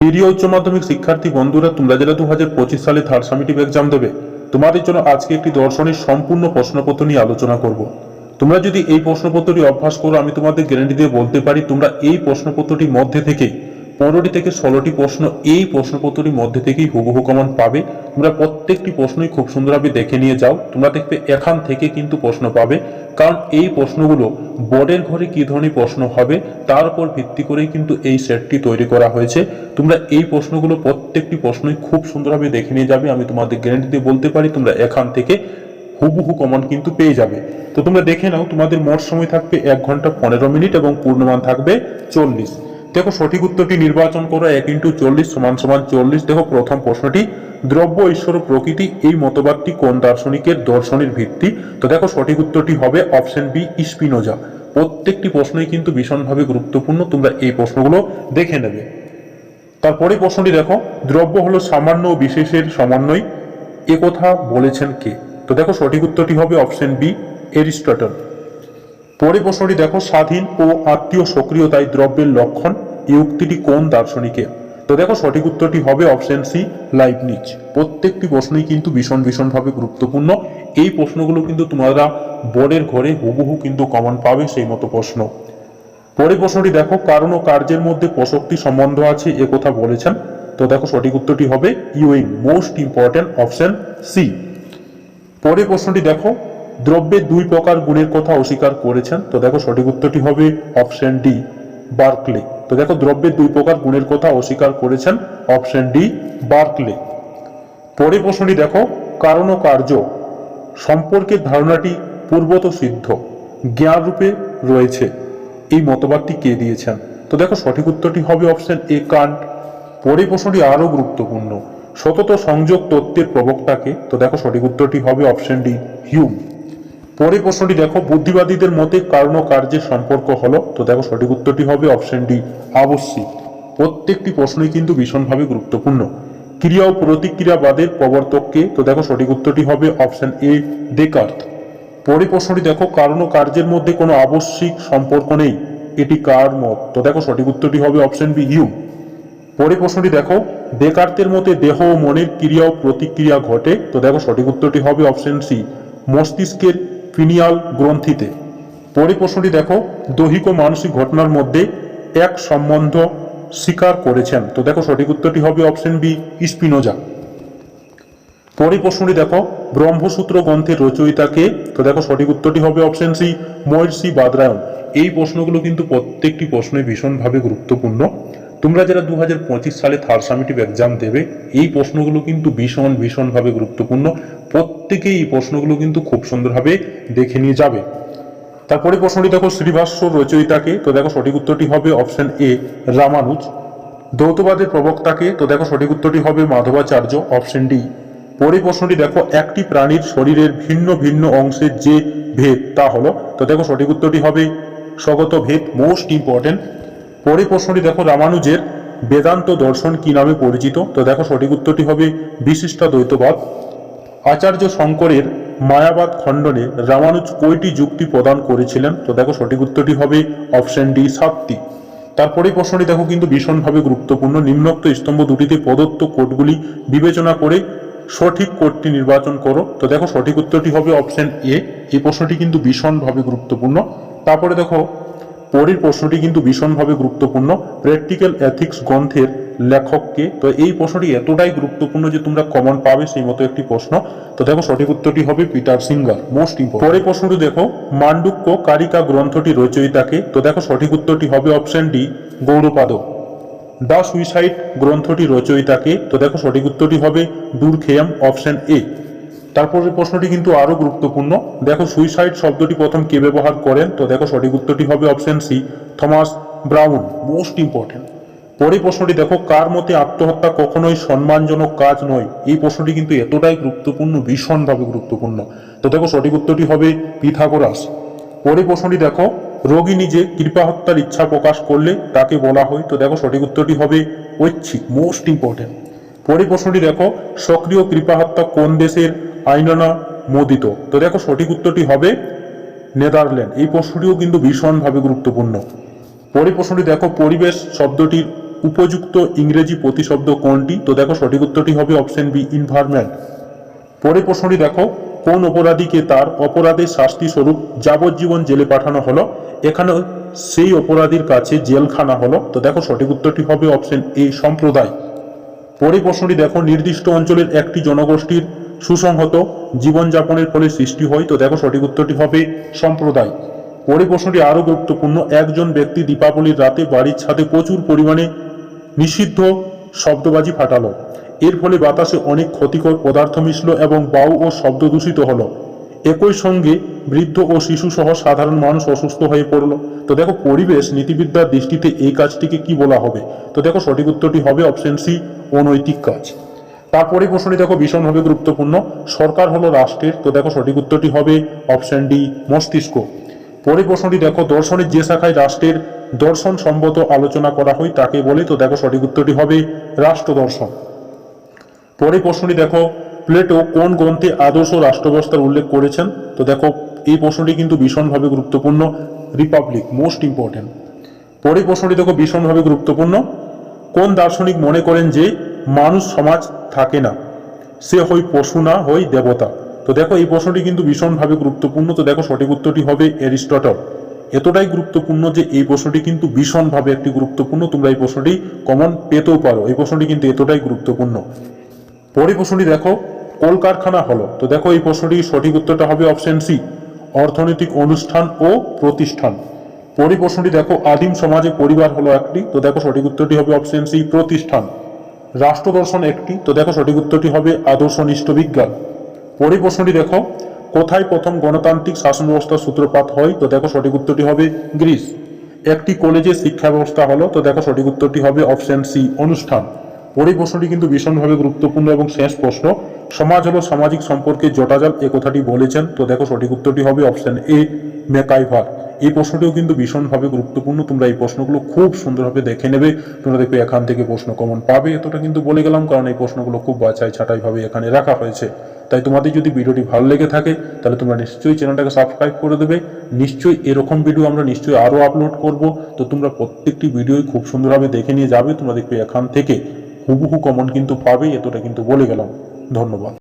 প্রিয় উচ্চ মাধ্যমিক শিক্ষার্থী বন্ধুরা, তোমরা যারা দু হাজার পঁচিশ সালে থার্ড সামিটিভ এক্সাম দেবে, তোমাদের জন্য আজকে একটি দর্শনের সম্পূর্ণ প্রশ্নপত্র নিয়ে আলোচনা করব। তোমরা যদি এই প্রশ্নপত্রটি অভ্যাস করো, আমি তোমাদের গ্যারান্টি দিয়ে বলতে পারি, তোমরা এই প্রশ্নপত্রটির মধ্যে থেকে পনেরোটি থেকে ষোলোটি প্রশ্ন এই প্রশ্নপত্রটির মধ্যে থেকেই হুবহু কমন পাবে। তোমরা প্রত্যেকটি প্রশ্নই খুব সুন্দরভাবে দেখে নিয়ে যাও। তোমরা দেখবে এখান থেকে কিন্তু প্রশ্ন পাবে। কারণ এই প্রশ্নগুলো বোর্ডের ঘরে কী ধরনের প্রশ্ন হবে, তার উপর ভিত্তি করেই কিন্তু এই সেটটি তৈরি করা হয়েছে। তোমরা এই প্রশ্নগুলো প্রত্যেকটি প্রশ্নই খুব সুন্দরভাবে দেখে নিয়ে যাবে, আমি তোমাদের গ্যারান্টি দিয়ে বলতে পারি, তোমরা এখান থেকে হুবহু কমন কিন্তু পেয়ে যাবে। তো তোমরা দেখে নাও, তোমাদের মোট সময় থাকবে এক ঘণ্টা পনেরো মিনিট এবং পূর্ণমান থাকবে চল্লিশ। দেখো সঠিক উত্তরটি নির্বাচন করো, এক ইন্টু চল্লিশ সমান সমান চল্লিশ। দেখো প্রথম প্রশ্নটি দ্রব্য ঈশ্বর প্রকৃতি, এই মতবাদটি কোন দার্শনিকের দর্শনের ভিত্তি? তো দেখো, সঠিক উত্তরটি হবে অপশন বি, স্পিনোজা। প্রত্যেকটি প্রশ্নই কিন্তু ভীষণভাবে গুরুত্বপূর্ণ, তোমরা এই প্রশ্নগুলো দেখে নেবে। তারপরে প্রশ্নটি দেখো, দ্রব্য হলো সামান্য বিশেষের সমন্বয়। এ কথা বলেছেন কে? তো দেখো, সঠিক উত্তরটি হবে অপশন বি, এরিস্টটল। পরে প্রশ্নটি দেখো, স্বাধীন ও আত্মীয় সক্রিয়তায় দ্রব্যের লক্ষণ। এই উক্তিটি কোন দার্শনিকের? তো দেখো সঠিক উত্তরটি হবে অপশন সি লাইবনিজ প্রত্যেকটি প্রশ্নই কিন্তু ভীষণ ভীষণভাবে গুরুত্বপূর্ণ। এই প্রশ্নগুলো কিন্তু তোমরা বোর্ডের ঘরে হুবহু কিন্তু কমন পাবে সেই মতো প্রশ্ন। পরের প্রশ্নটি দেখো, কারণ ও কার্যের মধ্যে প্রসক্তি সম্বন্ধ আছে, এ কথা বলেছেন। তো দেখো সঠিক উত্তরটি হবে ইউইং মোস্ট ইম্পর্টেন্ট অপশন সি পরের প্রশ্নটি দেখো, দ্রব্যের দুই প্রকার গুণের কথা অস্বীকার করেছেন। তো দেখো সঠিক উত্তরটি হবে অপশন ডি বার্কলে তো দেখো দ্রব্যের দুই প্রকার গুণের কথা অস্বীকার করেছেন অপশন ডি, বার্কলে। পরে প্রশ্নটি দেখো, কারণ ও কার্য। সম্পর্কের ধারণাটি পূর্বত সিদ্ধ। জ্ঞান রূপে রয়েছে। এই মতবাদটি কে দিয়েছেন? তো দেখো, সঠিক উত্তরটি হবে অপশন এ, কান্ট। পরে প্রশ্নটি আরও গুরুত্বপূর্ণ। সতত সংযোগ তত্ত্বের প্রবক্তাকে, তো দেখো, সঠিক উত্তরটি হবে অপশন ডি, হিউম। পরে প্রশ্নটি দেখো, বুদ্ধিবাদীদের মতে কারণ ও কার্যের সম্পর্ক হলো। তো দেখো, সঠিক উত্তরটি হবে অপশন ডি আবশ্যিক প্রত্যেকটি প্রশ্নই কিন্তু ভীষণভাবে গুরুত্বপূর্ণ। ক্রিয়া ও প্রতিক্রিয়াবাদের প্রবর্তককে তো দেখো সঠিক উত্তরটি হবে অপশন এ ডেকার্থ পরে প্রশ্নটি দেখো, কারণ ও কার্যের মধ্যে কোনো আবশ্যিক সম্পর্ক নেই। এটি কার মত? তো দেখো সঠিক উত্তরটি হবে অপশন বি হিউম পরে প্রশ্নটি দেখো ডেকার্তের মতে দেহ ও মনের ক্রিয়া ও প্রতিক্রিয়া ঘটে। তো দেখো সঠিক উত্তরটি হবে অপশন সি, মস্তিষ্কের ফিনিয়াল গ্রন্থিতে। পরে প্রশ্নটি দেখো, দৈহিক ও মানসিক ঘটনার মধ্যে এক সম্বন্ধ স্বীকার করেছেন। তো দেখো সঠিক উত্তরটি হবে অপশন বি স্পিনোজা। পরে প্রশ্নটি দেখো, ব্রহ্মসূত্র গ্রন্থের রচয়িতাকে, তো দেখো সঠিক উত্তরটি হবে অপশন সি মহর্ষি বাদরায়ণ। এই প্রশ্নগুলো কিন্তু প্রত্যেকটি প্রশ্নই ভীষণভাবে গুরুত্বপূর্ণ। তোমরা যারা দু হাজার পঁচিশ সালে থার্ড সামিটিভ এক্সাম দেবে, এই প্রশ্নগুলো কিন্তু ভীষণ, ভীষণভাবে গুরুত্বপূর্ণ। প্রত্যেকেই এই প্রশ্নগুলো কিন্তু খুব সুন্দরভাবে দেখে নিয়ে যাবে। তারপরে প্রশ্নটি দেখো শ্রীভাষ্য রচয়িতাকে, তো দেখো সঠিক উত্তরটি হবে অপশন এ রামানুজ। দ্বৈতবাদের প্রবক্তাকে, তো দেখো সঠিক উত্তরটি হবে মাধবাচার্য অপশন ডি পরে প্রশ্নটি দেখো, একটি প্রাণীর শরীরের ভিন্ন ভিন্ন অংশের যে ভেদ, তা হলো, তো দেখো সঠিক উত্তরটি হবে স্বগত ভেদ মোস্ট ইম্পর্টেন্ট পরে প্রশ্নটি দেখো, রামানুজের বেদান্ত দর্শন কি নামে পরিচিত, তো দেখো সঠিক উত্তরটি হবে বিশিষ্ট দ্বৈতবাদ। আচার্য শঙ্করের মায়াবাদ খণ্ডনে রামানুজ কয়টি যুক্তি প্রদান করেছিলেন? তো দেখো সঠিক উত্তরটি হবে অপশন ডি সাতটি। তারপরে প্রশ্নটি দেখো কিন্তু ভীষণভাবে গুরুত্বপূর্ণ। নিম্নোক্ত স্তম্ভ দুটিতে প্রদত্ত কোডগুলি বিবেচনা করে সঠিক কোডটি নির্বাচন করো। তো দেখো সঠিক উত্তরটি হবে অপশন এ এই প্রশ্নটি কিন্তু ভীষণভাবে গুরুত্বপূর্ণ। তারপরে দেখো, পরের প্রশ্নটি কিন্তু ভীষণভাবে গুরুত্বপূর্ণ। প্র্যাকটিক্যাল এথিক্স গ্রন্থের লেখককে। তো এই প্রশ্নটি এতটাই গুরুত্বপূর্ণ যে তোমরা কমন পাবে সেই মতো একটি প্রশ্ন। তো দেখো সঠিক উত্তরটি হবে পিটার সিঙ্গার মোস্ট ইম্পর্টেন্ট পরের প্রশ্নটি দেখো, মান্ডুক্য কারিকা গ্রন্থটি রচয়িতাকে তো দেখো সঠিক উত্তরটি হবে option D Gaudapada. The suicide গ্রন্থটি রচয়িতাকে তো দেখো সঠিক উত্তরটি হবে দুর্খেয়াম অপশন এ তারপরে প্রশ্নটি কিন্তু আরও গুরুত্বপূর্ণ, দেখো সুইসাইড শব্দটি প্রথম কে ব্যবহার করেন? তো দেখো সঠিক উত্তরটি হবে option C Thomas Browne most important পরে প্রশ্নটি, দেখো, কার মতে আত্মহত্যা কখনোই সম্মানজনক কাজ নয়? এই প্রশ্নটি কিন্তু এতটাই গুরুত্বপূর্ণ, ভীষণভাবে গুরুত্বপূর্ণ। তো দেখো, সঠিক উত্তরটি হবে পিথাগোরাস। পরে প্রশ্নটি, দেখো, রোগী নিজে কৃপা হত্যার ইচ্ছা প্রকাশ করলে তাকে বলা হয়? তো দেখো, সঠিক উত্তরটি হবে ঐচ্ছিক, মোস্ট ইম্পর্টেন্ট পরে প্রশ্নটি, দেখো, সক্রিয় কৃপা হত্যা কোন দেশের? আইনানা মোদিত। তো দেখো, সঠিক উত্তরটি হবে নেদারল্যান্ড। এই প্রশ্নটিও কিন্তু ভীষণভাবে গুরুত্বপূর্ণ। পরে প্রশ্নটি, দেখো, পরিবেশ শব্দটির উপযুক্ত ইংরেজি প্রতিশব্দ কোনটি? তো দেখো সঠিক উত্তরটি হবে অপশন বি ইনভারমেন্ট পরে প্রশ্নটি দেখো, কোন অপরাধীকে তার অপরাধের শাস্তি স্বরূপ যাবজ্জীবন জেলে পাঠানো হলো? এখানে সেই অপরাধীর কাছে জেলখানা হলো। তো দেখো সঠিক উত্তরটি হবে অপশন এ, সম্প্রদায়। পরে প্রশ্নটি দেখো, নির্দিষ্ট অঞ্চলের একটি জনগোষ্ঠীর সুসংহত জীবনযাপনের ফলে সৃষ্টি হয়। তো দেখো সঠিক উত্তরটি হবে সম্প্রদায়। পরে প্রশ্নটি আরও গুরুত্বপূর্ণ, একজন ব্যক্তি দীপাবলির রাতে বাড়ির ছাদে প্রচুর পরিমাণে নিষিদ্ধ শব্দবাজি ফাটালো। এর ফলে বাতাসে অনেক ক্ষতিকর পদার্থ মিশল এবং বায়ু ও শব্দ দূষিত হলো। একই সঙ্গে বৃদ্ধ ও শিশু সহ সাধারণ মানুষ অসুস্থ হয়ে পড়ল। তো দেখো, পরিবেশ নীতিবিদ্যার দৃষ্টিতে এই কাজটিকে কি বলা হবে? তো দেখো, সঠিক উত্তরটি হবে অপশন সি অনৈতিক কাজ। তারপরে প্রশ্নটি দেখো ভীষণভাবে গুরুত্বপূর্ণ। সরকার হলো রাষ্ট্রের। তো দেখো, সঠিক উত্তরটি হবে অপশন ডি মস্তিষ্ক। পরে প্রশ্নটি দেখো, দর্শনের যে শাখায় রাষ্ট্রের দর্শন সম্মত আলোচনা করা হয়, তাকে বলে, তো দেখো সঠিক উত্তরটি হবে রাষ্ট্র দর্শন পরে প্রশ্নটি দেখো, প্লেটো কোন গ্রন্থে আদর্শ রাষ্ট্র ব্যবস্থার উল্লেখ করেছেন? তো দেখো, এই প্রশ্নটি কিন্তু ভীষণভাবে গুরুত্বপূর্ণ, রিপাবলিক, মোস্ট ইম্পর্টেন্ট পরে প্রশ্নটি দেখো, ভীষণভাবে গুরুত্বপূর্ণ, কোন দার্শনিক মনে করেন যে মানুষ সমাজ থাকে না, সে হয় পশু না হই দেবতা? তো দেখো, এই প্রশ্নটি কিন্তু ভীষণভাবে গুরুত্বপূর্ণ, তো দেখো সঠিক উত্তরটি হবে এরিস্টটল। এতটাই গুরুত্বপূর্ণ যে এই প্রশ্নটি কিন্তু ভীষণভাবে একটি গুরুত্বপূর্ণ। তোমরা এই প্রশ্নটি কমন পেতেও পারো। এই প্রশ্নটি কিন্তু এতটাই গুরুত্বপূর্ণ। পরে প্রশ্নটি দেখো, কলকারখানা হলো। তো দেখো এই প্রশ্নটির সঠিক উত্তরটা হবে অপশন সি অর্থনৈতিক অনুষ্ঠান ও প্রতিষ্ঠান। পরে প্রশ্নটি দেখো, আদিম সমাজে পরিবার হলো একটি। তো দেখো সঠিক উত্তরটি হবে অপশন সি প্রতিষ্ঠান। রাষ্ট্র দর্শন একটি। তো দেখো সঠিক উত্তরটি হবে আদর্শনিষ্ঠ বিজ্ঞান। পরে প্রশ্নটি দেখো কোথায় প্রথম গণতান্ত্রিক শাসন ব্যবস্থার সূত্রপাত হয়, তো দেখো সঠিক উত্তরটি হবে গ্রিস। একটি কলেজে শিক্ষা ব্যবস্থা হলো, তো দেখো সঠিক উত্তরটি হবে অপশন সি, অনুষ্ঠান। পরে প্রশ্নটি কিন্তু ভীষণভাবে গুরুত্বপূর্ণ এবং শেষ প্রশ্ন, সমাজ হলো সামাজিক সম্পর্কে জটাজাল এ কথাটি বলেছেন, তো দেখো সঠিক উত্তরটি হবে অপশন এ, মেকাইভার। এই প্রশ্নটিও কিন্তু ভীষণভাবে গুরুত্বপূর্ণ, তোমরা এই প্রশ্নগুলো খুব সুন্দরভাবে দেখে নেবে, তোমরা দেখবে এখান থেকে প্রশ্ন কমন পাবে, এতটা কিন্তু বলে গেলাম, কারণ এই প্রশ্নগুলো খুব বাছাই ছাঁটাই ভাবে এখানে রাখা হয়েছে। তাই তোমাদের যদি ভিডিওটি ভালো লেগে থাকে, তাহলে তোমরা নিশ্চয়ই চ্যানেলটাকে সাবস্ক্রাইব করে দেবে। নিশ্চয়ই এরকম ভিডিও আমরা নিশ্চয়ই আরও আপলোড করব। তো তোমরা প্রত্যেকটি ভিডিওই খুব সুন্দরভাবে দেখে নিয়ে যাবে। তোমরা দেখবে এখান থেকে হুবহু কমন কিন্তু পাবে, এতটা কিন্তু বলে গেলাম। ধন্যবাদ।